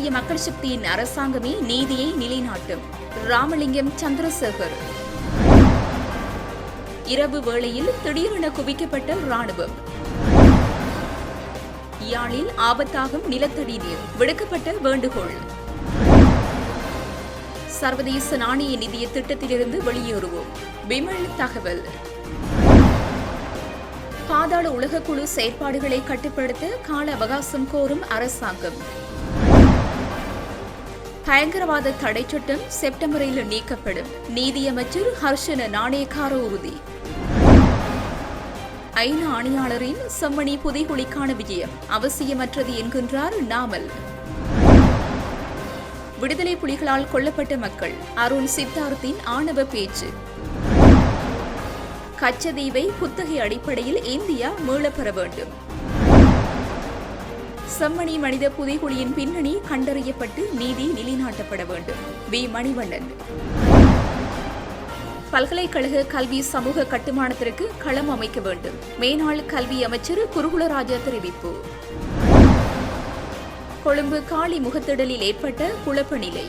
தேசிய மக்கள் சக்தியின் அரசாங்கமே நீதியை நிலைநாட்டும். ராமலிங்கம் சந்திரசேகர். இரவு வேளையில் திடீரென குவிக்கப்பட்ட ராணுவம் யாழில் ஆபத்தாகும் நிலத்தடி நீர் விடுக்கப்பட்ட வேண்டுகோள். சர்வதேச நாணய நிதிய திட்டத்திலிருந்து வெளியேறுவோம். விமல் தகவல். பாதாள உலகக்குழு செயற்பாடுகளை கட்டுப்படுத்த கால அவகாசம் கோரும் அரசாங்கம். பயங்கரவாத தடை சட்டம் செப்டம்பரில் நீக்கப்படும். நீதியமைச்சர் ஹர்ஷன நாணயக்கார உறுதி. ஐநா ஆணையாளரின் செம்மணி புதைகுழிக்கான விஜயம் அவசியமற்றது என்கின்றார் நாமல். விடுதலை புலிகளால் கொல்லப்பட்ட மக்கள் அருண் சித்தார்த்தின் ஆணவ பேச்சு. கச்சதீவை குத்தகை அடிப்படையில் இந்தியா மீளப்பெற வேண்டும். செம்மணி மனித புதைகுழியின் பின்னணி கண்டறியப்பட்டு நீதி நிலைநாட்டப்பட வேண்டும். வி. மணிவண்ணன். பல்கலைக்கழக கல்வி சமூக கட்டுமானத்திற்கு களம் அமைக்க வேண்டும். மேனாள் கல்வி அமைச்சர் குருகுலராஜா தெரிவிப்பு. கொழும்பு காளி முகத்திடலில் ஏற்பட்ட குழப்ப நிலை.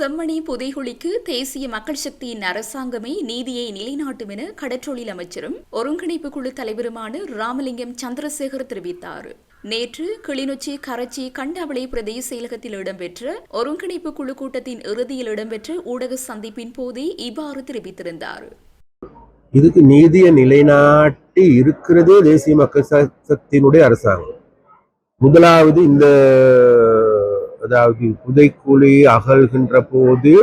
செம்மணி புதைகுழிக்கு தேசிய மக்கள் சக்தியின் அரசாங்கமே நீதியை நிலைநாட்டும் என கடற்றொழில் அமைச்சரும் ஒருங்கிணைப்பு குழு தலைவருமான ராமலிங்கம் சந்திரசேகர் தெரிவித்தார். நேற்று கிளிநொச்சி கரச்சி கண்டாவளை பிரதேச செயலகத்தில் இடம்பெற்ற ஒருங்கிணைப்பு குழு கூட்டத்தின் இறுதியில் இடம்பெற்ற ஊடக சந்திப்பின் போதே இவ்வாறு தெரிவித்திருந்தார். இதுக்கு நீதியை நிலைநாட்டி இருக்கிறதே தேசிய மக்கள் சக்தியினுடைய அரசாங்கம். முதலாவது இந்த அதாவது புதைக்குழி அகழ்கின்ற போது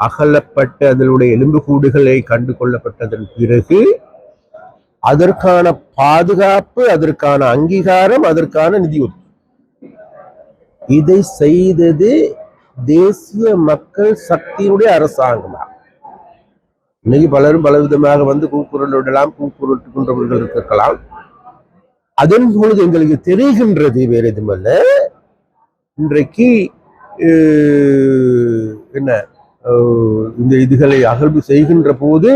அகலப்பட்ட அதனுடைய எலும்புக்கூடுகளை கண்டு கொள்ளப்பட்டதன் பிறகு அதற்கான பாதுகாப்பு அதற்கான அங்கீகாரம் அதற்கான நிதி இதை செய்தது தேசிய மக்கள் சக்தியினுடைய அரசாங்கம்? இன்னைக்கு பலரும் பலவிதமாக வந்து கூக்குரல் விடலாம் கூக்குரட்டுகின்றவர்கள் இருக்கலாம். அதன் பொழுது எங்களுக்கு தெரிகின்றது வேற எதுமல்ல இன்றைக்கு என்ன இந்த இதுகளை அகழ்வு செய்கின்ற போது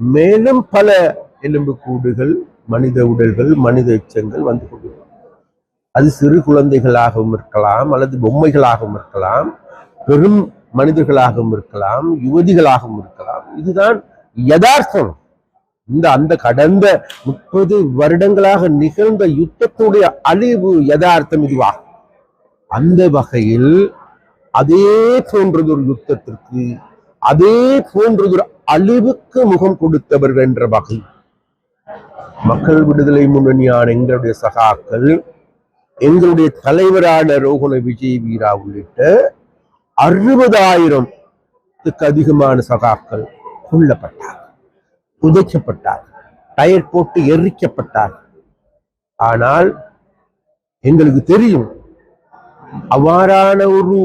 மேலும் பல எலும்புக்கூடுகள் மனித உடல்கள் மனித எச்சங்கள் வந்து கொண்டிருக்கும். அது சிறு குழந்தைகளாகவும் இருக்கலாம் அல்லது பொம்மைகளாகவும் இருக்கலாம் பெரும் மனிதர்களாகவும் இருக்கலாம் யுவதிகளாகவும் இருக்கலாம். இதுதான் யதார்த்தம். இந்த அந்த கடந்த முப்பது வருடங்களாக நிகழ்ந்த யுத்தத்துடைய அழிவு யதார்த்தம் இதுவாகும். அந்த வகையில் அதே போன்றதொரு யுத்தத்திற்கு அதே போன்றதொரு அழிவுக்கு முகம் கொடுத்தவர்கள் என்ற வகை. மக்கள் விடுதலை முன்னணியான எங்களுடைய சகாக்கள் எங்களுடைய தலைவரான ரோகண விஜய் வீரா உள்ளிட்ட அறுபதாயிரத்துக்கு அதிகமான சகாக்கள் கொல்லப்பட்டார் புதைக்கப்பட்டார் டயர் போட்டு எரிக்கப்பட்டார் ஆனால் எங்களுக்கு தெரியும் அவ்வாறான ஒரு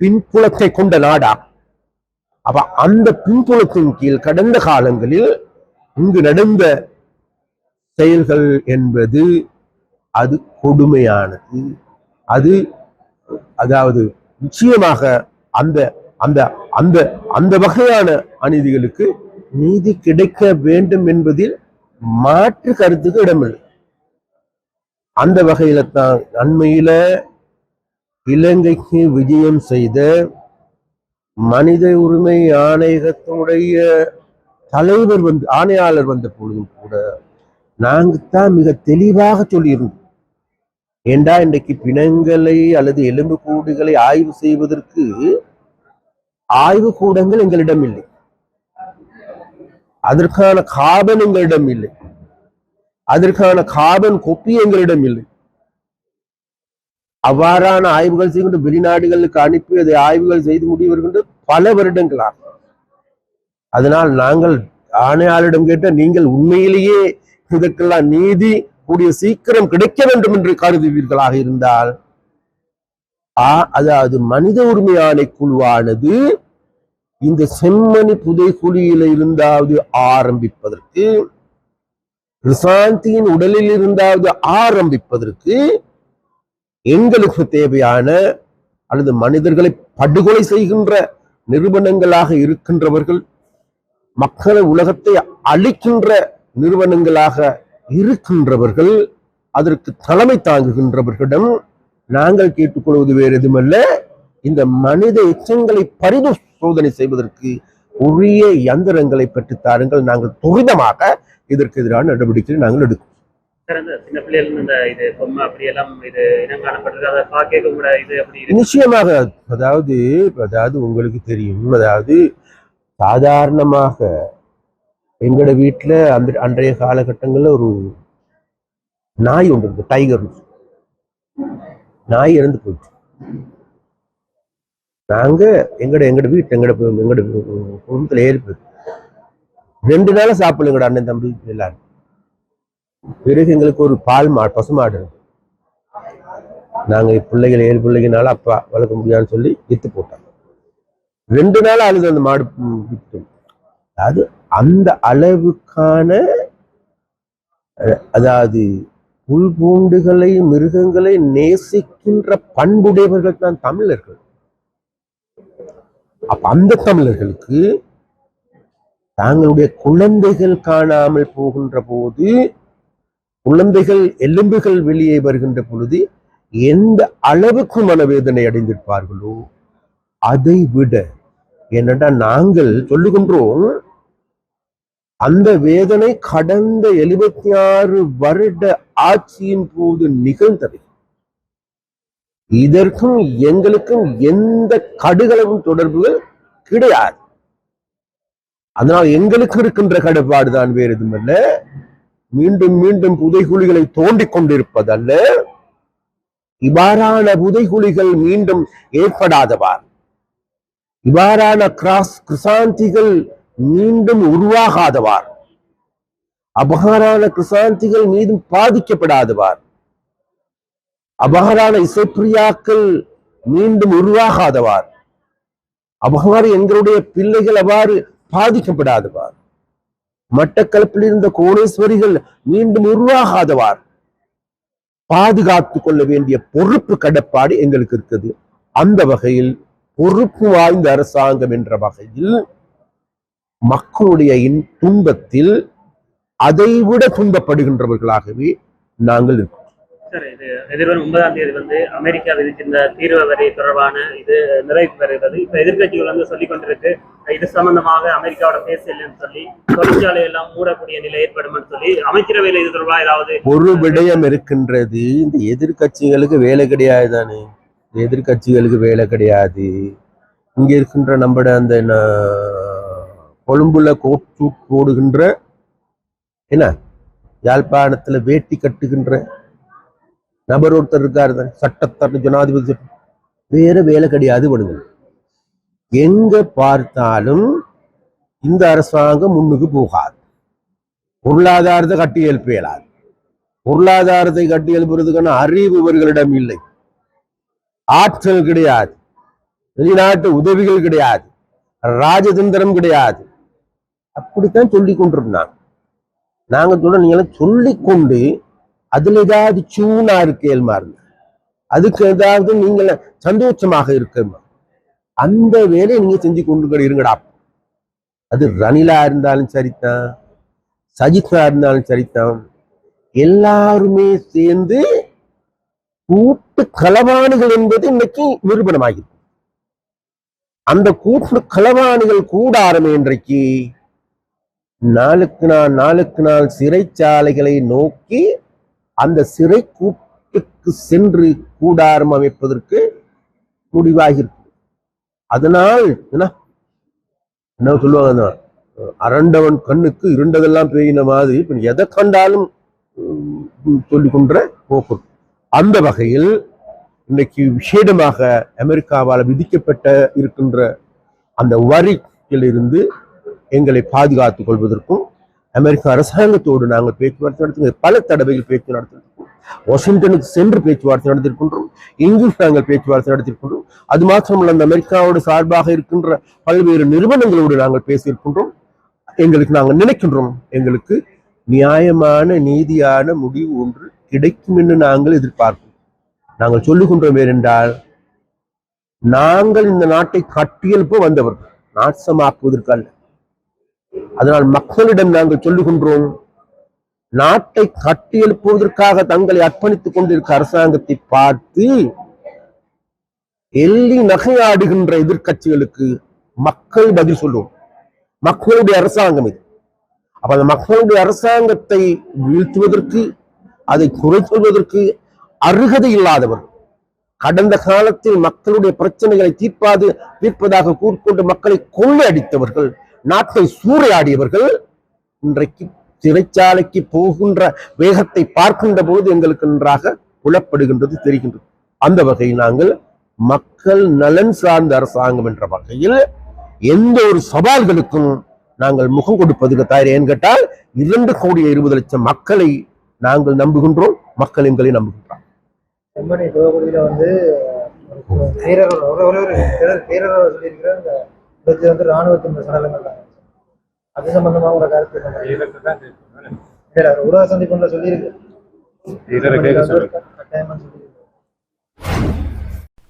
பின்புலத்தை கொண்ட நாடா? அப்ப அந்த பின்புலத்தின் கீழ் கடந்த காலங்களில் இங்கு நடந்த செயல்கள் என்பது அது கொடுமையானது. அது அதாவது நிச்சயமாக அந்த அந்த அந்த அந்த வகையான அநீதிகளுக்கு நீதி கிடைக்க வேண்டும் என்பதில் மாற்று கருத்துக்கு இடமில்லை. அந்த வகையில தான் அண்மையில இலங்கைக்கு விஜயம் செய்த மனித உரிமை ஆணையகத்தினுடைய தலைவர் வந்து ஆணையாளர் வந்த பொழுதும் கூட நாங்கத்தான் மிக தெளிவாக சொல்லியிருந்தோம். ஏண்டா இன்றைக்கு பிணங்களை அல்லது எலும்பு கூடுகளை ஆய்வு செய்வதற்கு ஆய்வு கூடங்கள் எங்களிடம் இல்லை. அதற்கான காபன் எங்களிடம் இல்லை. அதற்கான காபன் கொப்பி எங்களிடம் இல்லை. அவ்வாறான ஆய்வுகள் செய்கின்ற வெளிநாடுகளுக்கு அனுப்பி அதை ஆய்வுகள் செய்து முடிவருகின்ற பல வருடங்களாக அதனால் நாங்கள் ஆணையாளரிடம் கேட்ட நீங்கள் உண்மையிலேயே இதற்கெல்லாம் நீதி கூடிய சீக்கிரம் கிடைக்க வேண்டும் என்று கருதுவீர்களாக இருந்தால் ஆ அதாவது மனித உரிமை ஆணைக்குழுவானது இந்த செம்மணி புதைக்குழியில இருந்தாவது ஆரம்பிப்பதற்கு ரிசாந்தியின் உடலில் இருந்தாவது ஆரம்பிப்பதற்கு எங்களுக்கு தேவையான அல்லது மனிதர்களை படுகொலை செய்கின்ற நிறுவனங்களாக இருக்கின்றவர்கள் மக்களை உலகத்தை அழிக்கின்ற நிறுவனங்களாக இருக்கின்றவர்கள் அதற்கு தலைமை தாங்குகின்றவர்களிடம் நாங்கள் கேட்டுக்கொள்வது வேறு எதுவுமல்ல. இந்த மனித எச்சங்களை பரிசோதனை செய்வதற்கு உரிய இயந்திரங்களை பெற்றுத் தாருங்கள். நாங்கள் துரிதமாக இதற்கு எதிரான நடவடிக்கையை நாங்கள் எடுக்கும். நிச்சயமாக அதாவது அதாவது உங்களுக்கு தெரியும் அதாவது சாதாரணமாக எங்களோட வீட்டில் அந்த அன்றைய காலகட்டங்களில் ஒரு நாய் ஒன்று இருக்கு டைகர் நாய் இறந்து போயிடுச்சு. நாங்க எங்கட எங்கட வீட்டு எங்கட எங்கட குடும்பத்துல ஏறி ரெண்டு நாளும் சாப்பிடல எங்கட அண்ணன் தம்பி எல்லாரும். பிறகு எங்களுக்கு ஒரு பால் மா பசுமாடு இருக்கு. நாங்க பிள்ளைகள் ஏழு பிள்ளைகனால அப்பா வளர்க்க முடியாதுன்னு சொல்லி வித்து போட்டாங்க. ரெண்டு நாள் அழுது அந்த மாடு வித்து அதாவது அந்த அளவுக்கான அதாவது புல் பூண்டுகளை மிருகங்களை நேசிக்கின்ற பண்புடையவர்கள் தான் தமிழர்கள். அப்ப அந்த தமிழர்களுக்கு தாங்களுடைய குழந்தைகள் காணாமல் போகின்ற போது குழந்தைகள் எலும்புகள் வெளியே வருகின்ற பொழுது எந்த அளவுக்கு மனவேதனை அடைந்திருப்பார்களோ அதை விட என்னடா நாங்கள் சொல்லுகின்றோம் அந்த வேதனை கடந்த எழுபத்தி ஆறு வருட ஆட்சியின் போது நிகழ்ந்தவை இதற்கும் எங்களுக்கும் எந்த கடுகளவும் தொடர்புகள் கிடையாது. அதனால் எங்களுக்கு இருக்கின்ற கடப்பாடுதான் வேறு எதுவும் இல்லை மீண்டும் மீண்டும் புதைகுழிகளை தோண்டிக் கொண்டிருப்பதல்ல. இவ்வாறான புதைகுழிகள் மீண்டும் ஏற்படாதவார் இவ்வாறான கிராஸ் கிருசாந்திகள் மீண்டும் உருவாகாதவார் அபகாரான கிருசாந்திகள் மீதும் பாதிக்கப்படாதவார் அபகாரான இசைப்பிரியாக்கள் மீண்டும் உருவாகாதவார் அவ்வாறு எங்களுடைய பிள்ளைகள் அவ்வாறு பாதிக்கப்படாதவார் மட்டக்களப்பில் இருந்த கோணேஸ்வரிகள் மீண்டும் உருவாகாதவார். பாதுகாத்துக் கொள்ள வேண்டிய பொறுப்பு கடப்பாடு எங்களுக்கு இருக்குது. அந்த வகையில் பொறுப்பு வாய்ந்த அரசாங்கம் என்ற வகையில் மக்களுடைய துன்பத்தில் அதைவிட துன்பப்படுகின்றவர்களாகவே நாங்கள் இருக்கிறோம் எதிர்வரும் ஒன்பதாம் தேதி வந்து அமெரிக்கா விதிக்கின்ற தீர்வு வரி தொடர்பான இது நிறைவு பெறுகிறது. இப்ப எதிர்க்கட்சிகள் வந்து சொல்லிக் கொண்டிருக்கு இது சம்பந்தமாக அமெரிக்காவோட பேசலன்னு சொல்லி தொழிற்சாலை எல்லாம் மூடக்கூடிய நிலை ஏற்படும் சொல்லி அமைச்சரவையில் இது தொடர்பாக ஏதாவது ஒரு விடயம் இருக்கின்றது. இந்த எதிர்க்கட்சிகளுக்கு வேலை கிடையாது தானே எதிர்கட்சிகளுக்கு எதிர்க்கட்சிகளுக்கு வேலை கிடையாது. இங்க இருக்கின்ற நம்மட அந்த கொழும்புல கோட்டு போடுகின்ற என்ன? யாழ்ப்பாணத்துல வேட்டி கட்டுகின்ற நபர் ஒருத்தர் இருக்காரு தானே, சட்டத்தரணி ஜனாதிபதி சட்டம். வேற வேலை கிடையாது விடுங்க எங்க பார்த்தாலும் இந்த அரசாங்கம் முன்னுக்கு போகாது. பொருளாதாரத்தை கட்டி எழுப்ப இயலாது. பொருளாதாரத்தை கட்டி எழுப்புறதுக்கான அறிவு இவர்களிடம் இல்லை. ஆற்றல் கிடையாது. வெளிநாட்டு உதவிகள் கிடையாது. ராஜதந்திரம் கிடையாது. அப்படித்தான் சொல்லி கொண்டிருந்தாங்க நாங்க சொல்ல நீங்க சொல்லிக் கொண்டு அதுல ஏதாவது சூனா இருக்கு இருங்க அதுக்கு ஏதாவது நீங்கள சந்தோஷமாக இருக்க அந்த வேலையை நீங்க செஞ்சு கொண்டு இருங்கடா. அது ரணிலா இருந்தாலும் சரிதான் சஜித்தா இருந்தாலும் சரிதான். எல்லாருமே சேர்ந்து கூட்டு களவாணிகள் என்பது இன்னைக்கு நிரூபணமாகிறது அந்த கூட்டு களவாணிகள் கூடாரமே இன்றைக்கு நாளுக்கு நாள் நாளுக்கு நாள் சிறைச்சாலைகளை நோக்கி அந்த சிறை கூட்டுக்கு சென்று கூடாரம் அமைப்பதற்கு முடிவாகிருக்கு அதனால் என்ன? என்ன சொல்லுவாங்க அரண்டவன் கண்ணுக்கு இருண்டதெல்லாம் பெய்யின மாதிரி இப்போ எதை கண்டாலும் சொல்லிக்கொன்ற போக்கு. அந்த வகையில் இன்னைக்கு விசேடமாக அமெரிக்காவால் விதிக்கப்பட்ட இருக்கின்ற அந்த வரியிலிருந்து எங்களை பாதுகாத்துக் கொள்வதற்கும் அமெரிக்க அரசாங்கத்தோடு நாங்கள் பேச்சுவார்த்தை நடத்தி பல தடவைகள் பேச்சு நடத்திருக்கிறோம் வாஷிங்டனுக்கு சென்று பேச்சுவார்த்தை நடத்திருக்கின்றோம் இங்கும் நாங்கள் பேச்சுவார்த்தை நடத்திருக்கின்றோம் அது மாத்திரமல்ல அந்த அமெரிக்காவோடு சார்பாக இருக்கின்ற பல்வேறு நிறுவனங்களோடு நாங்கள் பேசியிருக்கின்றோம். எங்களுக்கு நாங்கள் நினைக்கின்றோம் எங்களுக்கு நியாயமான நீதியான முடிவு ஒன்று கிடைக்கும் என்று நாங்கள் எதிர்பார்க்கிறோம். நாங்கள் சொல்லுகின்றோம் ஏனென்றால் நாங்கள் இந்த நாட்டை கட்டியெழுப்ப வந்தவர்கள் நாசமாக்குவதற்கு அல்ல அதனால் மக்களிடம் நாங்கள் சொல்லுகின்றோம் நாட்டை கட்டியெழுப்புவதற்காக தங்களை அர்ப்பணித்துக் கொண்டிருக்க அரசாங்கத்தை பார்த்து எள்ளி நகையாடுகின்ற எதிர்க்கட்சிகளுக்கு மக்கள் பதில் சொல்லுவோம். மக்களுடைய அரசாங்கம் இது. அப்ப அந்த மக்களுடைய அரசாங்கத்தை வீழ்த்துவதற்கு அதை குறை சொல்வதற்கு அருகதை இல்லாதவர் கடந்த காலத்தில் மக்களுடைய பிரச்சனைகளை தீர்ப்பாது தீர்ப்பதாக கூறிக்கொண்டு மக்களை கொள்ளை அடித்தவர்கள் நாட்டை சூறையாடியவர்கள் இன்றைக்கு சிறைச்சாலைக்கு போகின்ற வேகத்தை பார்க்கின்ற பொழுது எங்களுக்கு நன்றாக புலப்படுகின்றது தெரிகின்றது. அந்த வகையில் நாங்கள் மக்கள் நலன் சார்ந்த அரசாங்கம் என்ற வகையில் எந்த ஒரு சவால்களுக்கும் நாங்கள் முகம் கொடுப்பதுக்கு தயார். ஏன் கேட்டால் இரண்டு கோடி இருபது லட்சம் மக்களை நாங்கள் நம்புகின்றோம் மக்கள் எங்களை நம்புகின்றோம் வந்து ஒரு ஒரு ஒரு ஒரு இது வந்து ராணுவத்தின் சடலங்கள் தான். அது சம்பந்தமா உங்க கருத்து? இல்ல, சந்திப்புல கட்டாயமா சொல்லியிருக்கு.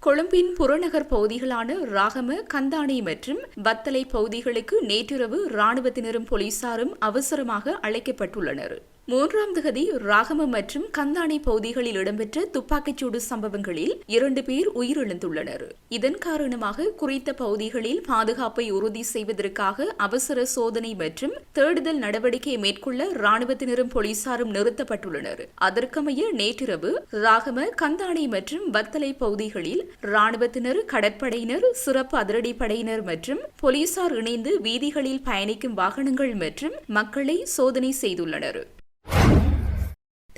கொழும்பின் புறநகர் பகுதிகளான ராகம கந்தானை மற்றும் வத்தலை பகுதிகளுக்கு நேற்றிரவு ராணுவத்தினரும் போலீசாரும் அவசரமாக அழைக்கப்பட்டுள்ளனர். மூன்றாம் திகதி ராகம மற்றும் கந்தானை பகுதிகளில் இடம்பெற்ற துப்பாக்கிச்சூடு சம்பவங்களில் இரண்டு பேர் உயிரிழந்துள்ளனர். இதன் காரணமாக குறித்த பகுதிகளில் பாதுகாப்பை உறுதி செய்வதற்காக அவசர சோதனை மற்றும் தேடுதல் நடவடிக்கை மேற்கொள்ள ராணுவத்தினரும் போலீசாரும் நிறுத்தப்பட்டுள்ளனர். அதற்கமைய நேற்றிரவு ராகம கந்தானை மற்றும் வத்தலை பகுதிகளில் ராணுவத்தினர் கடற்படையினர் சிறப்பு அதிரடிப்படையினர் மற்றும் போலீசார் இணைந்து வீதிகளில் பயணிக்கும் வாகனங்கள் மற்றும் மக்களை சோதனை செய்துள்ளனர். you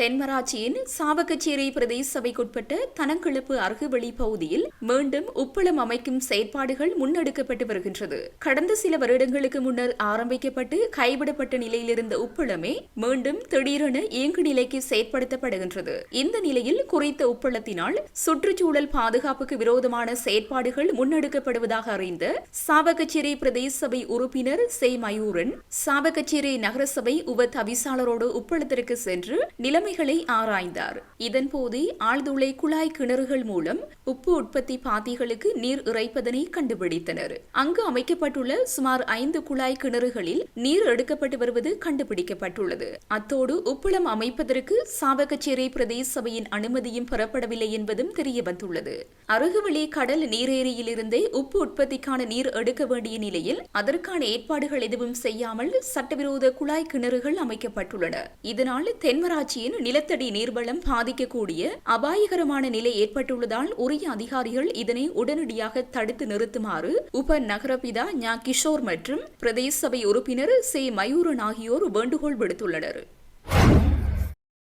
தென்மராட்சியின் சாவகச்சேரி பிரதேச சபைக்குட்பட்ட தனங்கிழப்பு அருகுவெளி பகுதியில் மீண்டும் உப்பளம் அமைக்கும் செயற்பாடுகள் முன்னெடுக்கப்பட்டு வருகின்றது. கடந்த சில வருடங்களுக்கு முன்னர் ஆரம்பிக்கப்பட்டு கைவிடப்பட்ட நிலையிலிருந்த உப்பளமே மீண்டும் திடீரென இயங்கு நிலைக்கு செயற்படுத்தப்படுகின்றது. இந்த நிலையில் குறித்த உப்பளத்தினால் சுற்றுச்சூழல் பாதுகாப்புக்கு விரோதமான செயற்பாடுகள் முன்னெடுக்கப்படுவதாக அறிந்த சாவகச்சேரி பிரதேச சபை உறுப்பினர் செய் மயூரன் சாவகச்சேரி நகரசபை உப தவிசாளரோடு உப்பளத்திற்கு சென்று நிலைமை நிலைமைகளை ஆராய்ந்தார். இதன்போது ஆழ்துளை குழாய் கிணறுகள் மூலம் உப்பு உற்பத்தி பாத்திகளுக்கு நீர் இறைப்பதனை கண்டுபிடித்தனர். அங்கு அமைக்கப்பட்டுள்ள சுமார் ஐந்து குழாய் கிணறுகளில் நீர் எடுக்கப்பட்டு வருவது கண்டுபிடிக்கப்பட்டுள்ளது. அத்தோடு உப்பளம் அமைப்பதற்கு சாவகச்சேரி பிரதேச சபையின் அனுமதியும் பெறப்படவில்லை என்பதும் தெரியவந்துள்ளது. அருகுவழி கடல் நீரேரியிலிருந்தே உப்பு உற்பத்திக்கான நீர் எடுக்க வேண்டிய நிலையில் அதற்கான ஏற்பாடுகள் எதுவும் செய்யாமல் சட்டவிரோத குழாய் கிணறுகள் அமைக்கப்பட்டுள்ளன. இதனால் தென்மராட்சியின் நிலத்தடி நீர்வளம் பாதிக்கக்கூடிய அபாயகரமான நிலை ஏற்பட்டுள்ளதால் உரிய அதிகாரிகள் இதனை உடனடியாக தடுத்து நிறுத்துமாறு உப நகரபிதா ஞா கிஷோர் மற்றும் பிரதேச சபை உறுப்பினர் சே மயூரன் ஆகியோர் வேண்டுகோள் விடுத்துள்ளனர்.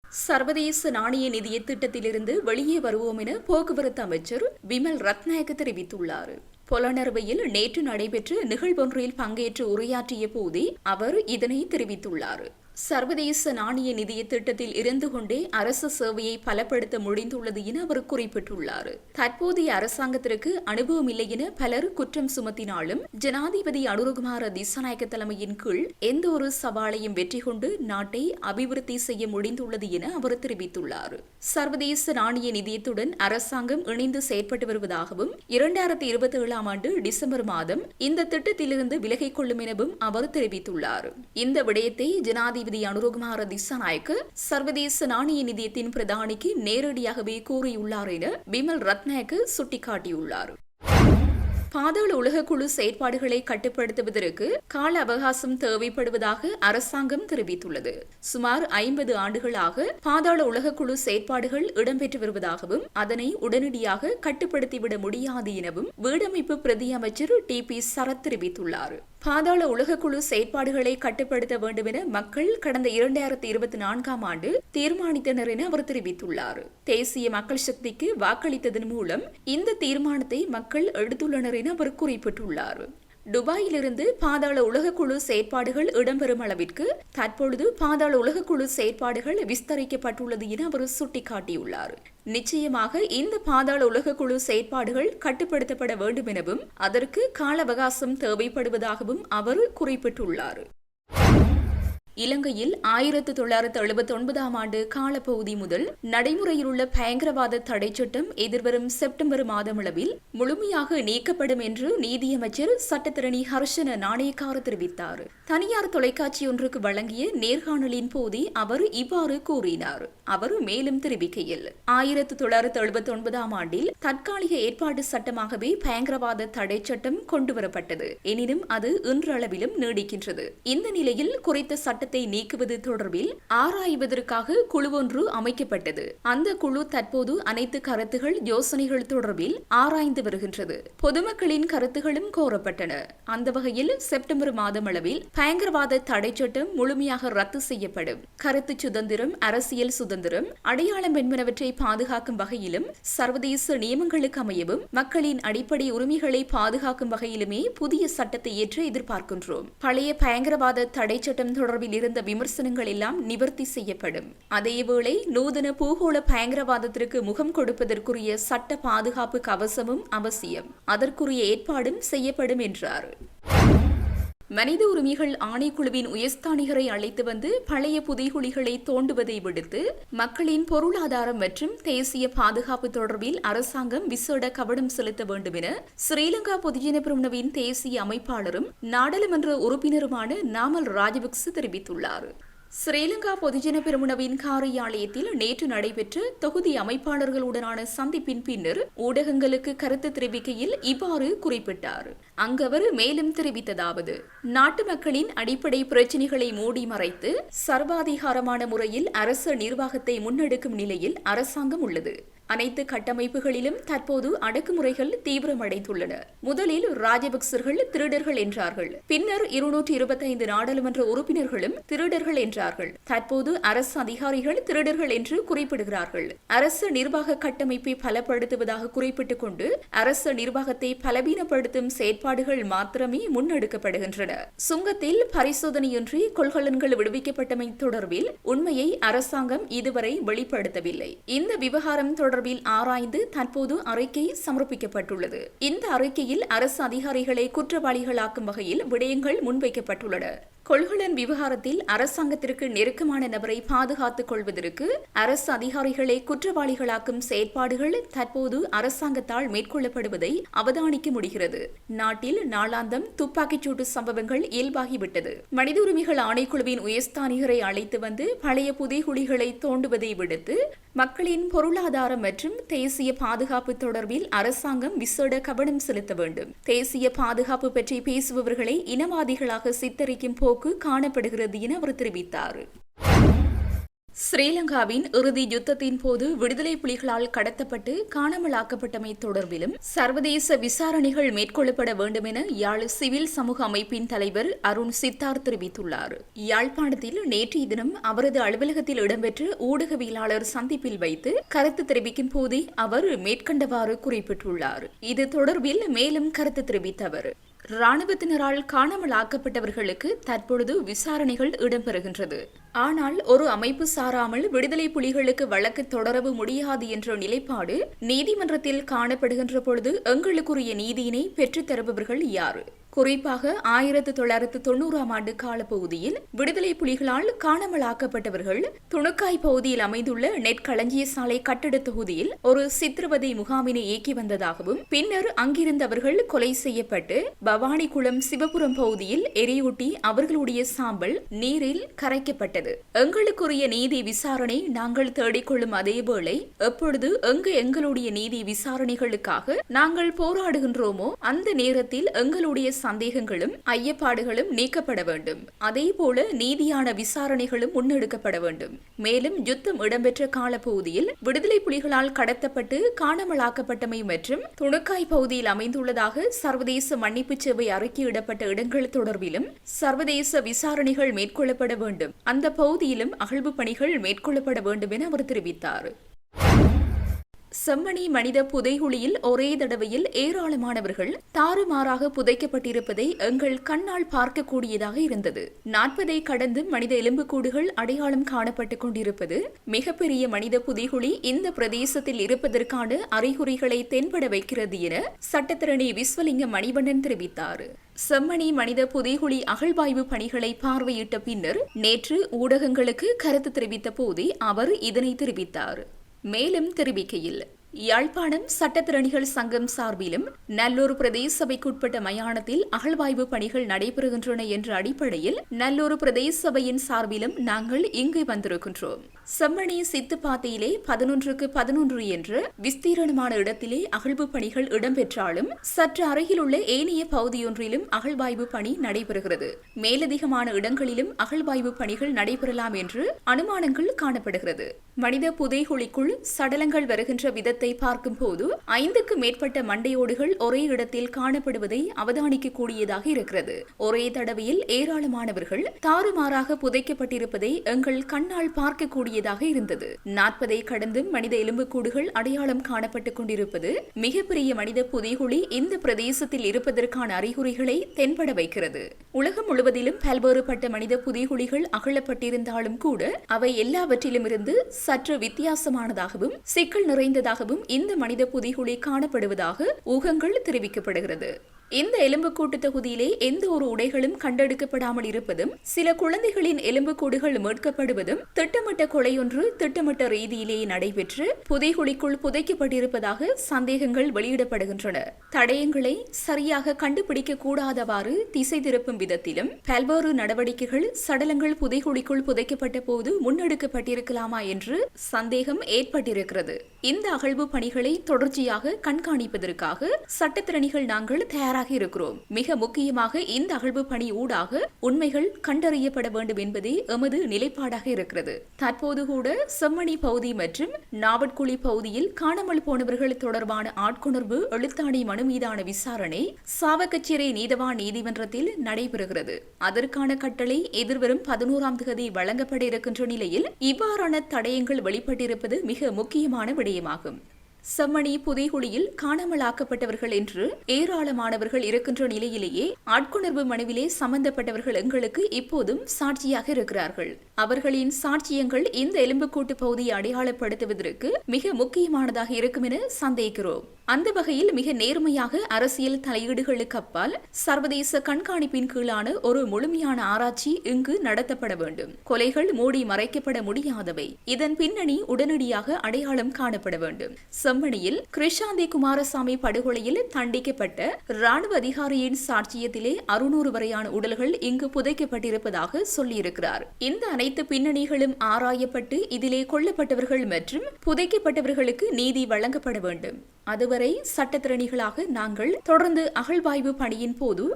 சர்வதேச நாணய நிதிய திட்டத்திலிருந்து வெளியே வருவோம் என போக்குவரத்து அமைச்சர் விமல் ரத்நாயக்க தெரிவித்துள்ளார். பொலனறுவையில் நேற்று நடைபெற்ற நிகழ்வொன்றில் பங்கேற்று உரையாற்றிய போதே அவர் இதனை தெரிவித்துள்ளார். சர்வதேச நாணய நிதிய திட்டத்தில் இருந்து கொண்டே அரசு சேவையை பலப்படுத்த முடிந்துள்ளது என அவர் குறிப்பிட்டுள்ளார். தற்போதைய அரசாங்கத்திற்கு அனுபவம் இல்லை என பலர் குற்றம் சுமத்தினாலும் ஜனாதிபதி அனுருகுமார திசாநாயக்க தலைமையின் கீழ் எந்த ஒரு சவாலையும் வெற்றி கொண்டு நாட்டை அபிவிருத்தி செய்ய முடிந்துள்ளது என அவர் தெரிவித்துள்ளார். சர்வதேச நாணய நிதியத்துடன் அரசாங்கம் இணைந்து செயற்பட்டு வருவதாகவும் இரண்டாயிரத்தி இருபத்தி ஏழாம் ஆண்டு டிசம்பர் மாதம் இந்த திட்டத்திலிருந்து விலகிக் கொள்ளும் எனவும் அவர் தெரிவித்துள்ளார். இந்த விடயத்தை ஜனாதிபதி அனுருகுமார திசாநாயக்க சர்வதேச நாணய நிதியத்தின் பிரதானிக்கு நேரடியாகவே கூறியுள்ளார் என பிமல் ரத்நாயக்க சுட்டிக்காட்டியுள்ளார். பாதாள உலகக்குழு செயற்பாடுகளை கட்டுப்படுத்துவதற்கு கால அவகாசம் தேவைப்படுவதாக அரசாங்கம் தெரிவித்துள்ளது. சுமார் ஐம்பது ஆண்டுகளாக பாதாள உலகக்குழு செயற்பாடுகள் இடம்பெற்று வருவதாகவும் அதனை உடனடியாக கட்டுப்படுத்திவிட முடியாது எனவும் வீடமைப்பு பிரதி அமைச்சர் டி பி சரத் தெரிவித்துள்ளார். பாதாள உலகக்குழு செயற்பாடுகளை கட்டுப்படுத்த வேண்டும் என மக்கள் கடந்த இரண்டாயிரத்தி இருபத்தி நான்காம் ஆண்டு தீர்மானித்தனர் என அவர் தெரிவித்துள்ளார். தேசிய மக்கள் சக்திக்கு வாக்களித்ததன் மூலம் இந்த தீர்மானத்தை மக்கள் எடுத்துள்ளனர் என அவர் குறிப்பிட்டுள்ளார். துபாயிலிருந்து பாதாள உலகக்குழு செயற்பாடுகள் இடம்பெறும் அளவிற்கு தற்பொழுது பாதாள உலகக்குழு செயற்பாடுகள் விஸ்தரிக்கப்பட்டுள்ளது என அவர் சுட்டிக்காட்டியுள்ளார். நிச்சயமாக இந்த பாதாள உலகக்குழு செயற்பாடுகள் கட்டுப்படுத்தப்பட வேண்டும் எனவும் அதற்கு கால அவகாசம் தேவைப்படுவதாகவும் அவர் குறிப்பிட்டுள்ளார். இலங்கையில் ஆயிரத்து தொள்ளாயிரத்து எழுபத்தி ஒன்பதாம் ஆண்டு காலப்பகுதி முதல் நடைமுறையில் உள்ள பயங்கரவாத தடை சட்டம் எதிர்வரும் செப்டம்பர் மாதமளவில் முழுமையாக நீக்கப்படும் என்று நீதியமைச்சர் சட்டத்திரணி ஹர்ஷன நாணயக்கார தெரிவித்தார். தனியார் தொலைக்காட்சி ஒன்றுக்கு வழங்கிய நேர்காணலின் போதே அவர் இவ்வாறு கூறினார். அவர் மேலும் தெரிவிக்கையில் ஆயிரத்தி தொள்ளாயிரத்தி எழுபத்தி ஒன்பதாம் ஆண்டில் தற்காலிக ஏற்பாடு சட்டமாகவே பயங்கரவாத தடை சட்டம் கொண்டுவரப்பட்டது. எனினும் அது இன்றளவிலும் நீடிக்கின்றது. இந்த நிலையில் குறித்த சட்டத்தை நீக்குவது தொடர்பில் ஆராய்வதற்காக குழு ஒன்று அமைக்கப்பட்டது. அந்த குழு தற்போது அனைத்து கருத்துகள் யோசனைகள் தொடர்பில் ஆராய்ந்து வருகின்றது. பொதுமக்களின் கருத்துகளும் கோரப்பட்டன. அந்த வகையில் செப்டம்பர் மாதம் அளவில் பயங்கரவாத தடை சட்டம் முழுமையாக ரத்து செய்யப்படும். கருத்து சுதந்திரம் அரசியல் சுதந்திரம் சுதந்திரம் அடையாளம் என்பனவற்றை பாதுகாக்கும் வகையிலும் சர்வதேச நியமங்களுக்கு அமையவும் மக்களின் அடிப்படை உரிமைகளை பாதுகாக்கும் வகையிலுமே புதிய சட்டத்தை ஏற்று எதிர்பார்க்கின்றோம். பழைய பயங்கரவாத தடை சட்டம் தொடர்பில் இருந்த விமர்சனங்கள் எல்லாம் நிவர்த்தி செய்யப்படும். அதேவேளை நூதன பூகோள பயங்கரவாதத்திற்கு முகம் கொடுப்பதற்குரிய சட்ட பாதுகாப்பு கவசமும் அவசியம். அதற்குரிய ஏற்பாடும் செய்யப்படும் என்றார். மனித உரிமைகள் ஆணைக்குழுவின் உயர்ஸ்தானிகரை அழைத்து வந்து பழைய புதைகுழிகளை தோண்டுவதை விடுத்து மக்களின் பொருளாதாரம் மற்றும் தேசிய பாதுகாப்பு தொடர்பில் அரசாங்கம் விசேட கவனம் செலுத்த வேண்டும் என ஸ்ரீலங்கா பொதுஜன பிரமுனவின் தேசிய அமைப்பாளரும் நாடாளுமன்ற உறுப்பினருமான நாமல் ராஜபக்ச தெரிவித்துள்ளார். ஸ்ரீலங்கா பொதுஜன பெருமுனவின் காரியாலயத்தில் நேற்று நடைபெற்ற தொகுதி அமைப்பாளர்களுடனான சந்திப்பின் பின்னர் ஊடகங்களுக்கு கருத்து தெரிவிக்கையில் இவ்வாறு குறிப்பிட்டார். அங்கவர் மேலும் தெரிவித்ததாவது நாட்டு மக்களின் அடிப்படை பிரச்சினைகளை மூடி மறைத்து சர்வாதிகாரமான முறையில் அரச நிர்வாகத்தை முன்னெடுக்கும் நிலையில் அரசாங்கம் உள்ளது. அனைத்து கட்டமைப்புகளிலும் தற்போது அடக்குமுறைகள் தீவிரமடைந்துள்ளன. முதலில் ராஜபக்சர்கள் திருடர்கள் என்றார்கள். பின்னர் இருநூற்றி இருபத்தைந்து நாடாளுமன்ற உறுப்பினர்களும் திருடர்கள் என்றார்கள். தற்போது அரசு அதிகாரிகள் திருடர்கள் என்று குறிப்பிடுகிறார்கள். அரசு நிர்வாக கட்டமைப்பை பலப்படுத்துவதாக குறிப்பிட்டுக் கொண்டு அரசு நிர்வாகத்தை பலவீனப்படுத்தும் செயற்பாடுகள் மாத்திரமே முன்னெடுக்கப்படுகின்றன. சுங்கத்தில் பரிசோதனையின்றி கொள்கலன்கள் விடுவிக்கப்பட்டமை தொடர்பில் உண்மையை அரசாங்கம் இதுவரை வெளிப்படுத்தவில்லை. இந்த விவகாரம் தொடர்பில் ஆராய்ந்து தற்போது அறிக்கை சமர்ப்பிக்கப்பட்டுள்ளது. இந்த அறிக்கையில் அரசு அதிகாரிகளை குற்றவாளிகளாக்கும் வகையில் விடயங்கள் முன்வைக்கப்பட்டுள்ளன. கொள்கலன் விவகாரத்தில் அரசாங்கத்திற்கு நெருக்கமான நபரை பாதுகாத்துக் கொள்வதற்கு அரசு அதிகாரிகளை குற்றவாளிகளாக்கும் செயற்பாடுகள் தற்போது அரசாங்கத்தால் மேற்கொள்ளப்படுவதை அவதானிக்க முடிகிறது. நாட்டில் நாளாந்தம் துப்பாக்கிச்சூட்டு சம்பவங்கள் இயல்பாகிவிட்டது. மனித உரிமைகள் ஆணைக்குழுவின் உயர்ஸ்தானிகரை அழைத்து வந்து பழைய புதைகுழிகளை தோண்டுவதை விடுத்து மக்களின் பொருளாதாரம் மற்றும் தேசிய பாதுகாப்பு தொடர்பில் அரசாங்கம் விசேட கவனம் செலுத்த வேண்டும். தேசிய பாதுகாப்பு பற்றி பேசுபவர்களை இனவாதிகளாக சித்தரிக்கும் போக்கு காணப்படுகிறது என அவர் தெரிவித்தார். ஸ்ரீலங்காவின் இறுதி யுத்தத்தின் போது விடுதலை புலிகளால் கடத்தப்பட்டு காணாமலாக்கப்பட்டமை தொடர்பிலும் சர்வதேச விசாரணைகள் மேற்கொள்ளப்பட வேண்டும் என யாழ் சிவில் சமூக அமைப்பின் தலைவர் அருண் சித்தார் தெரிவித்துள்ளார். யாழ்ப்பாணத்தில் நேற்றைய தினம் அவரது அலுவலகத்தில் இடம்பெற்ற ஊடகவியலாளர் சந்திப்பில் வைத்து கருத்து தெரிவிக்கும் போதே அவர் மேற்கண்டவாறு குறிப்பிட்டுள்ளார். இது தொடர்பில் மேலும் கருத்து தெரிவித்த அவர் ராணுவத்தினரால் காணாமலாக்கப்பட்டவர்களுக்கு தற்பொழுது விசாரணைகள் இடம்பெறுகின்றது. ஆனால் ஒரு அமைப்பு சாராமல் விடுதலை புலிகளுக்கு வழக்கு தொடரவு முடியாது என்ற நிலைப்பாடு நீதிமன்றத்தில் காணப்படுகின்ற பொழுது எங்களுக்குரிய நீதியினை பெற்றுத் தருபவர்கள் யாரு? குறிப்பாக ஆயிரத்து தொள்ளாயிரத்து தொண்ணூறாம் ஆண்டு காலப்பகுதியில் விடுதலை புலிகளால் காணாமலாக்கப்பட்டவர்கள் துணுக்காய் பகுதியில் அமைந்துள்ள நெற்களஞ்சிய சாலை கட்டட தொகுதியில் ஒரு சித்திரவதை முகாமினை இயக்கி வந்ததாகவும் பின்னர் அங்கிருந்தவர்கள் கொலை செய்யப்பட்டு பவானிக்குளம் சிவபுரம் பகுதியில் எரியூட்டி அவர்களுடைய சாம்பல் நீரில் கரைக்கப்பட்டது. எங்களுக்குரிய நீதி விசாரணை நாங்கள் தேடிக்கொள்ளும் அதேவேளை எப்பொழுது எங்கு எங்களுடைய நீதி விசாரணைகளுக்காக நாங்கள் போராடுகின்றோமோ அந்த நேரத்தில் எங்களுடைய சந்தேகங்களும் ஐயப்பாடுகளும் நீக்கப்பட வேண்டும். அதே போல நீதியான விசாரணைகளும் முன்னெடுக்கப்பட வேண்டும். மேலும் யுத்தம் இடம்பெற்ற காலப்பகுதியில் விடுதலை புலிகளால் கடத்தப்பட்டு காணாமலாக்கப்பட்டமை மற்றும் துணுக்காய் பகுதியில் அமைந்துள்ளதாக சர்வதேச மன்னிப்பு சேவை அறிக்கையிடப்பட்ட இடங்கள் தொடர்பிலும் சர்வதேச விசாரணைகள் மேற்கொள்ளப்பட வேண்டும். அந்த பகுதியிலும் அகழ்வு பணிகள் மேற்கொள்ளப்பட வேண்டும் என அவர் தெரிவித்தார். செம்மணி மனித புதைகுழியில் ஒரே தடவையில் ஏராளமானவர்கள் தாறுமாறாக புதைக்கப்பட்டிருப்பதை எங்கள் கண்ணால் பார்க்கக்கூடியதாக இருந்தது. நாற்பதை கடந்து மனித எலும்புக்கூடுகள் அடையாளம் காணப்பட்டுக் கொண்டிருப்பது மிகப்பெரிய மனித புதைகுழி இந்த பிரதேசத்தில் இருப்பதற்கான அறிகுறிகளை தென்பட வைக்கிறது என சட்டத்திரணி விஸ்வலிங்க மணிவண்ணன் தெரிவித்தார். செம்மணி மனித புதைகுழி அகழ்வாய்வு பணிகளை பார்வையிட்ட பின்னர் நேற்று ஊடகங்களுக்கு கருத்து தெரிவித்த போதே அவர் இதனை தெரிவித்தார். மேலும் தெரிவிக்கையில் யாழ்ப்பாணம் சட்டத்திறனிகள் சங்கம் சார்பிலும் நல்லூர் பிரதேச சபைக்குட்பட்ட மயானத்தில் அகழ்வாய்வு பணிகள் நடைபெறுகின்றன என்ற அடிப்படையில் நல்லூர் பிரதேச சபையின் சார்பிலும் நாங்கள் இங்கு வந்திருக்கின்றோம். செம்மணி சித்துப்பாத்தையிலே பதினொன்றுக்கு பதினொன்று என்ற விஸ்தீரணமான இடத்திலே அகழ்வு பணிகள் இடம்பெற்றாலும் சற்று அருகிலுள்ள ஏனைய பகுதியொன்றிலும் அகழ்வாய்வு பணி நடைபெறுகிறது. மேலதிகமான இடங்களிலும் அகழ்வாய்வு பணிகள் நடைபெறலாம் என்று அனுமானங்கள் காணப்படுகிறது. மனித புதைகுழிக்குள் சடலங்கள் வருகின்ற விதத்தில் பார்க்கும் போது ஐந்துக்கு மேற்பட்ட மண்டையோடுகள் ஒரே இடத்தில் காணப்படுவதை அவதானிக்கக்கூடியதாக இருக்கிறது. ஒரே தடவையில் ஏராளமானவர்கள் தாறுமாறாக புதைக்கப்பட்டிருப்பதை எங்கள் கண்ணால் பார்க்கக்கூடியதாக இருந்தது. நாற்பதை கடந்தும் மனித எலும்புக்கூடுகள் அடையாளம் காணப்பட்டுக் கொண்டிருப்பது மிகப்பெரிய மனித புதைகுழி இந்த பிரதேசத்தில் இருப்பதற்கான அறிகுறிகளை தென்பட வைக்கிறது. உலகம் முழுவதிலும் பல்வேறுபட்ட மனித புதைகுழிகள் அகழப்பட்டிருந்தாலும் கூட அவை எல்லாவற்றிலும் இருந்து சற்று வித்தியாசமானதாகவும் சிக்கல் நிறைந்ததாகவும் இந்த மனித புதைகுழி காணப்படுவதாக ஊகங்கள் தெரிவிக்கப்படுகிறது. இந்த எலும்புக்கூட்டு தொகுதியிலே எந்த ஒரு உடைகளும் கண்டெடுக்கப்படாமல் இருப்பதும் சில குழந்தைகளின் எலும்புக்கூடுகள் மீட்கப்படுவதும் திட்டமிட்ட கொலையொன்று திட்டமிட்ட ரீதியிலேயே நடைபெற்று புதைகுழிக்குள் புதைக்கப்பட்டிருப்பதாக சந்தேகங்கள் வெளியிடப்படுகின்றன. தடயங்களை சரியாக கண்டுபிடிக்க கூடாதவாறு திசை திருப்பும் விதத்திலும் பல்வேறு நடவடிக்கைகள் சடலங்கள் புதைகுழிக்குள் புதைக்கப்பட்ட போது முன்னெடுக்கப்பட்டிருக்கலாமா என்று சந்தேகம் ஏற்பட்டிருக்கிறது. இந்த அகழ்வு பணிகளை தொடர்ச்சியாக கண்காணிப்பதற்காக சட்டத்திறனிகள் நாங்கள் தயாராக இருக்கிறோம். மிக முக்கியமாக இந்த அகழ்வு பணி ஊடாக உண்மைகள் கண்டறியப்பட வேண்டும் என்பதே எமது நிலைப்பாடாக இருக்கிறது. தற்போது கூட செம்மணி பகுதி மற்றும் நாவட்குழி பகுதியில் காணாமல் போனவர்கள் தொடர்பான ஆட்கொணர்வு எழுத்தாணி மனு மீதான விசாரணை சாவகச்சேரி நீதவான் நீதிமன்றத்தில் நடைபெறுகிறது. அதற்கான கட்டளை எதிர்வரும் பதினோராம் தேதி வழங்கப்பட இருக்கின்ற நிலையில் இவ்வாறான தடயங்கள் வெளிப்பட்டிருப்பது மிக முக்கியமான விடயமாகும். செம்மணி புதைகுழியில் காணாமலாக்கப்பட்டவர்கள் என்று ஏராளமானவர்கள் இருக்கின்ற நிலையிலேயே ஆட்கொணர்வு மனுவிலே சம்பந்தப்பட்டவர்கள் எங்களுக்கு இப்போதும் சாட்சியாக இருக்கிறார்கள். அவர்களின் சாட்சியங்கள் இந்த எலும்புக்கூட்டு பகுதியை அடையாளப்படுத்துவதற்கு மிக முக்கியமானதாக இருக்கும் என சந்தேகிக்கிறோம். அந்த வகையில் மிக நேர்மையாக அரசியல் தலையீடுகளுக்கு அப்பால் சர்வதேச கண்காணிப்பின் கீழான ஒரு முழுமையான ஆராய்ச்சி இங்கு நடத்தப்பட வேண்டும். கொலைகள் மூடி மறைக்கப்பட முடியாதவை. இதன் பின்னணி உடனடியாக அடையாளம் காணப்பட வேண்டும். செம்மணியில் கிருஷாந்தி குமாரசாமி படுகொலையில் தண்டிக்கப்பட்ட ராணுவ அதிகாரியின் சாட்சியத்திலே அறுநூறு வரையான உடல்கள் இங்கு புதைக்கப்பட்டிருப்பதாக சொல்லியிருக்கிறார். இந்த அனைத்து பின்னணிகளும் ஆராயப்பட்டு இதிலே கொல்லப்பட்டவர்கள் மற்றும் புதைக்கப்பட்டவர்களுக்கு நீதி வழங்கப்பட வேண்டும். அதுவரை சட்டத்திறனிகளாக நாங்கள் தொடர்ந்து அகழ்வாய்வு பணியின் போது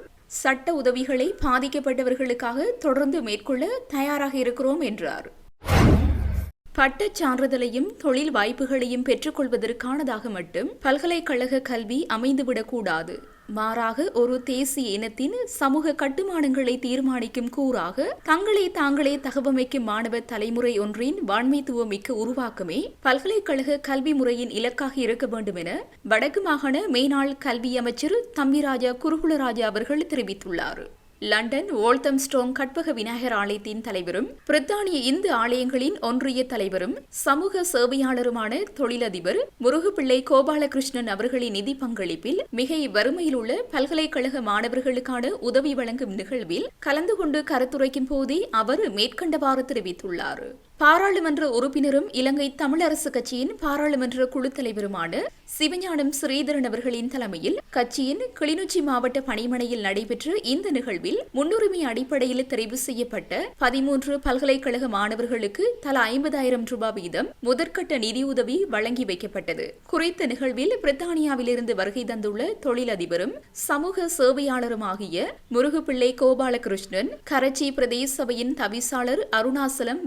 சட்ட உதவிகளை பாதிக்கப்பட்டவர்களுக்காக தொடர்ந்து மேற்கொள்ள தயாராக இருக்கிறோம் என்றார். பட்டச் சான்றிதழையும் தொழில் வாய்ப்புகளையும் பெற்றுக்கொள்வதற்கானதாக மட்டும் பல்கலைக்கழக கல்வி அமைந்துவிடக்கூடாது. மாறாக ஒரு தேசிய இனத்தின் சமூக கட்டுமானங்களை தீர்மானிக்கும் கூறாக தங்களை தாங்களே தகவமைக்கும் மாணவ தலைமுறை ஒன்றின் வாண்மைத்துவ மிக்க உருவாக்கமே பல்கலைக்கழக கல்வி முறையின் இலக்காக இருக்க வேண்டும் என வடக்கு மாகாண மேனாள் கல்வி அமைச்சர் தம்பிராஜா குருகுலராஜா அவர்கள் தெரிவித்துள்ளார். லண்டன் ஓல்தம் ஸ்டோங் கற்பக விநாயகர் ஆலயத்தின் தலைவரும் பிரித்தானிய இந்து ஆலயங்களின் ஒன்றிய தலைவரும் சமூக சேவையாளருமான தொழிலதிபர் முருகுப்பிள்ளை கோபாலகிருஷ்ணன் அவர்களின் நிதி பங்களிப்பில் மிக வறுமையில் உள்ள பல்கலைக்கழக மாணவர்களுக்கான உதவி வழங்கும் நிகழ்வில் கலந்து கொண்டு கருத்துரைக்கும் போதே அவர் மேற்கண்டவாறு தெரிவித்துள்ளார். பாராளுமன்ற உறுப்பினரும் இலங்கை தமிழரசு கட்சியின் பாராளுமன்ற குழு தலைவருமான சிவஞானம் ஸ்ரீதரன் அவர்களின் தலைமையில் கட்சியின் கிளிநொச்சி மாவட்ட பணிமனையில் நடைபெற்ற இந்த நிகழ்வில் முன்னுரிமை அடிப்படையில் தெரிவு செய்யப்பட்ட பதிமூன்று பல்கலைக்கழக மாணவர்களுக்கு தலா ஐம்பதாயிரம் ரூபாய் வீதம் முதற்கட்ட நிதியுதவி வழங்கி வைக்கப்பட்டது. குறித்த நிகழ்வில் பிரித்தானியாவிலிருந்து வருகை தந்துள்ள தொழிலதிபரும் சமூக சேவையாளருமாகிய முருகுப்பிள்ளை கோபாலகிருஷ்ணன் கரச்சி பிரதேச சபையின் தவிசாளர் அருணாசலம்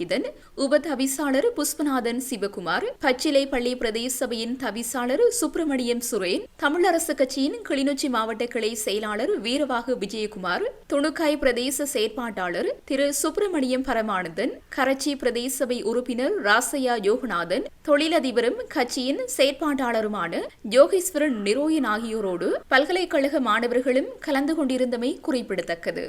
வேளமாளிகிதன் உப தவிசாளர் புஷ்பநாதன் சிவகுமார் பச்சிலை பள்ளி பிரதேச சபையின் தவிசாளர் சுப்பிரமணியம் சுரேன் தமிழரசு கட்சியின் கிளிநொச்சி மாவட்ட கிளை செயலாளர் வீரவாகு விஜயகுமார் துணுக்காய் பிரதேச செயற்பாட்டாளர் திரு சுப்பிரமணியம் பரமானந்தன் கரச்சி பிரதேச சபை உறுப்பினர் ராசையா யோகநாதன் தொழிலதிபரும் கட்சியின் செயற்பாட்டாளருமான யோகேஸ்வரன் நிரோயன் ஆகியோரோடு பல்கலைக்கழக மாணவர்களும் கலந்து கொண்டிருந்தமை குறிப்பிடத்தக்கது.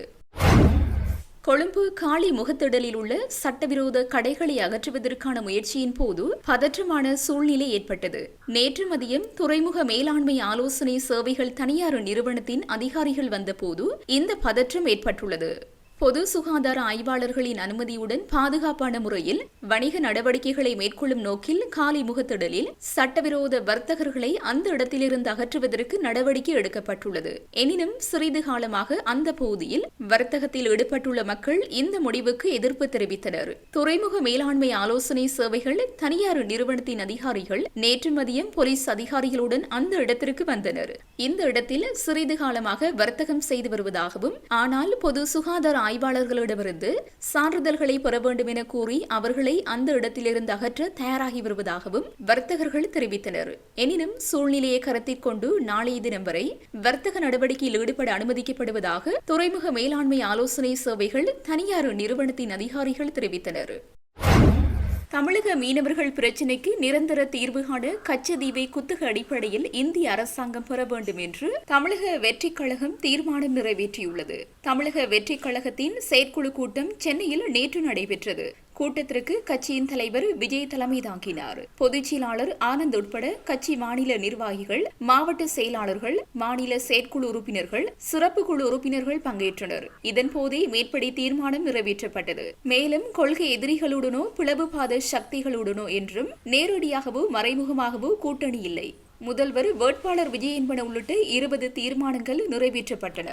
கொழும்பு காளி முகத்திடலில் உள்ள சட்டவிரோத கடைகளை அகற்றுவதற்கான முயற்சியின் போது பதற்றமான சூழ்நிலை ஏற்பட்டது. நேற்று மதியம் துறைமுக மேலாண்மை ஆலோசனை சேவைகள் தனியார் நிறுவனத்தின் அதிகாரிகள் வந்தபோது இந்த பதற்றம் ஏற்பட்டுள்ளது. பொது சுகாதார ஆய்வாளர்களின் அனுமதியுடன் பாதுகாப்பான முறையில் வணிக நடவடிக்கைகளை மேற்கொள்ளும் நோக்கில் காலி முகத்திடலில் சட்டவிரோத வர்த்தகர்களை அந்த இடத்திலிருந்து அகற்றுவதற்கு நடவடிக்கை எடுக்கப்பட்டுள்ளது. எனினும் சிறிது காலமாக அந்த பகுதியில் வர்த்தகத்தில் ஈடுபட்டுள்ள மக்கள் இந்த முடிவுக்கு எதிர்ப்பு தெரிவித்தனர். துறைமுக மேலாண்மை ஆலோசனை சேவைகள் தனியார் நிறுவனத்தின் அதிகாரிகள் நேற்று மதியம் போலீஸ் அதிகாரிகளுடன் அந்த இடத்திற்கு வந்தனர். இந்த இடத்தில் சிறிது காலமாக வர்த்தகம் செய்து வருவதாகவும் ஆனால் பொது சுகாதார ஆய்வாளர்களிடமிருந்து சான்றிதழ்களை பெற வேண்டும் என கூறி அவர்களை அந்த இடத்திலிருந்து அகற்ற தயாராகி வருவதாகவும் வர்த்தகர்கள் தெரிவித்தனர். எனினும் சூழ்நிலையை கருத்தில் கொண்டு நாளைய தினம் வரை வர்த்தக நடவடிக்கையில் ஈடுபட அனுமதிக்கப்படுவதாக துறைமுக மேலாண்மை ஆலோசனை சேவைகள் தனியார் நிறுவனத்தின் அதிகாரிகள் தெரிவித்தனர். தமிழக மீனவர்கள் பிரச்சினைக்கு நிரந்தர தீர்வு காண கச்சதீவை குத்தக அடிப்படையில் இந்திய அரசாங்கம் பெற வேண்டும் என்று தமிழக வெற்றிக் கழகம் தீர்மானம் நிறைவேற்றியுள்ளது. தமிழக வெற்றிக் கழகத்தின் செயற்குழு கூட்டம் சென்னையில் நேற்று நடைபெற்றது. கூட்டத்திற்கு கட்சியின் தலைவர் விஜய் தலைமை தாங்கினார் பொதுச் செயலாளர் ஆனந்த் உட்பட கட்சி மாநில நிர்வாகிகள் மாவட்ட செயலாளர்கள் மாநில செயற்குழு உறுப்பினர்கள் சிறப்பு குழு உறுப்பினர்கள் பங்கேற்றனர். இதன்போதே மேற்படி தீர்மானம் நிறைவேற்றப்பட்டது. மேலும் கொள்கை எதிரிகளுடனோ பிளவுபாத சக்திகளுடனோ என்றும் நேரடியாகவோ மறைமுகமாகவோ கூட்டணி இல்லை. முதல்வர் வேட்பாளர் விஜய் என்பன உள்ளிட்ட இருபது தீர்மானங்கள் நிறைவேற்றப்பட்டன.